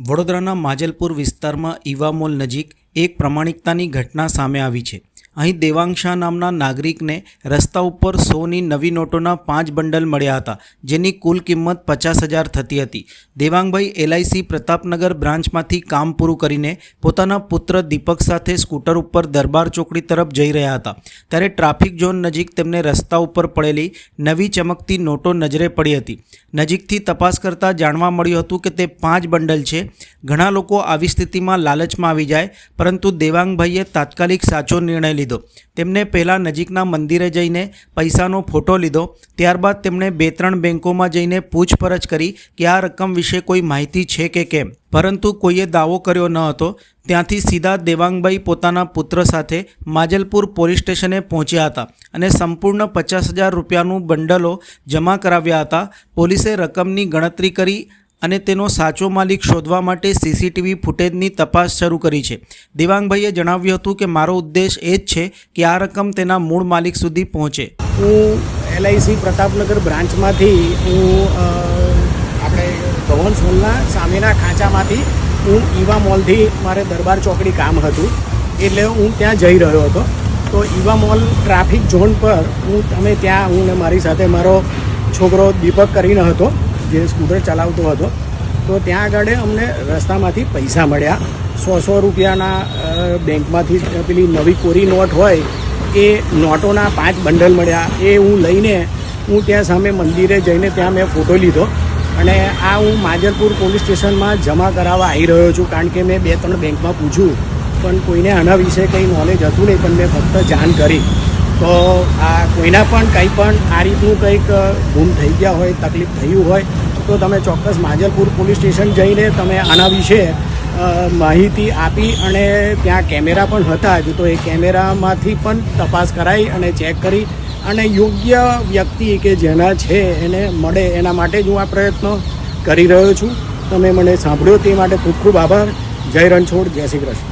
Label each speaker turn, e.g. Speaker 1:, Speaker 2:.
Speaker 1: વડોદરાના માજલપુર વિસ્તારમાં Eva mall નજીક એક પ્રમાણિકતાની ઘટના સામે આવી છે. અહીં દેવાંગશા નામના નાગરિકને રસ્તા ઉપર સોની નવી નોટોના પાંચ બંડલ મળ્યા હતા, જેની કુલ કિંમત પચાસ હજાર થતી હતી. દેવાંગભાઈ એલઆઈસી પ્રતાપનગર બ્રાન્ચમાંથી કામ પૂરું કરીને પોતાના પુત્ર દીપક સાથે સ્કૂટર ઉપર દરબાર ચોકડી તરફ જઈ રહ્યા હતા. ત્યારે ટ્રાફિક ઝોન નજીક તેમને રસ્તા ઉપર પડેલી નવી ચમકતી નોટો નજરે પડી હતી. નજીકથી તપાસ કરતાં જાણવા મળ્યું હતું કે તે પાંચ બંડલ છે. ઘણા લોકો આવી સ્થિતિમાં લાલચમાં આવી જાય પરંતુ દેવાંગભાઈએ તાત્કાલિક સાચો નિર્ણય લીધો. તેમણે પહેલાં નજીકના મંદિરે જઈને પૈસાનો ફોટો લીધો. ત્યારબાદ તેમણે બે ત્રણ બેંકોમાં જઈને પૂછપરછ કરી કે આ રકમ વિશે કોઈ માહિતી છે કે કેમ. પરંતુ કોઈએ દાવો કર્યો ન હતો. ત્યાંથી સીધા દેવાંગભાઈ પોતાના પુત્ર સાથે માજલપુર પોલીસ સ્ટેશને પહોંચ્યા હતા અને સંપૂર્ણ પચાસ હજાર રૂપિયાનું બંડલો જમા કરાવ્યા હતા. પોલીસે રકમની ગણતરી કરી અને તેનો સાચો માલિક શોધવા માટે સીસીટીવી ફૂટેજની તપાસ શરૂ કરી છે. દેવાંગભાઈએ જણાવ્યું હતું કે, મારો ઉદ્દેશ એ જ છે કે આ રકમ તેના મૂળ માલિક સુધી પહોંચે.
Speaker 2: હું એલઆઈસી પ્રતાપનગર બ્રાન્ચમાંથી હું આપણે ભવન સોલના સામેના ખાંચામાંથી હું ઈવા મોલથી મારે દરબાર ચોકડી કામ હતું. એટલે હું ત્યાં જઈ રહ્યો હતો. તો ઈવા મોલ ટ્રાફિક ઝોન પર હું, તમે ત્યાં, હું ને મારી સાથે મારો છોકરો દીપક કરીને હતો. જે સ્કૂટર ચલાવતો હતો, તો ત્યાં આગળ અમને રસ્તામાંથી પૈસા મળ્યા. સો સો રૂપિયાના બેંકમાંથી પેલી નવી કોરી નોટ હોય, એ નોટોના પાંચ બંડલ મળ્યા. એ હું લઈને, હું ત્યાં સામે મંદિરે જઈને ત્યાં મેં ફોટો લીધો. અને આ હું માજલપુર પોલીસ સ્ટેશનમાં જમા કરાવવા આવી રહ્યો છું, કારણ કે મેં બે ત્રણ બેંકમાં પૂછ્યું. પણ કોઈને આના વિશે કંઈ નોલેજ હતું નહીં, પણ મેં ફક્ત જાણ કરી. તો આ કોઈના પણ કંઈ પણ આ રીતનું કંઈક ગુમ થઈ ગયા હોય, તકલીફ થયું હોય, તો તમે ચોક્કસ માજલપુર પોલીસ સ્ટેશન જઈને તમે આના વિશે માહિતી આપી અને ત્યાં કેમેરા પણ હતા. જ તો એ કેમેરામાંથી પણ તપાસ કરાઈ અને ચેક કરી અને યોગ્ય વ્યક્તિ કે જેના છે એને મળે એના માટે જ હું આ પ્રયત્ન કરી રહ્યો છું. તમે મને સાંભળ્યો તે માટે ખૂબ ખૂબ આભાર. જય રણછોડ, જય શ્રી કૃષ્ણ.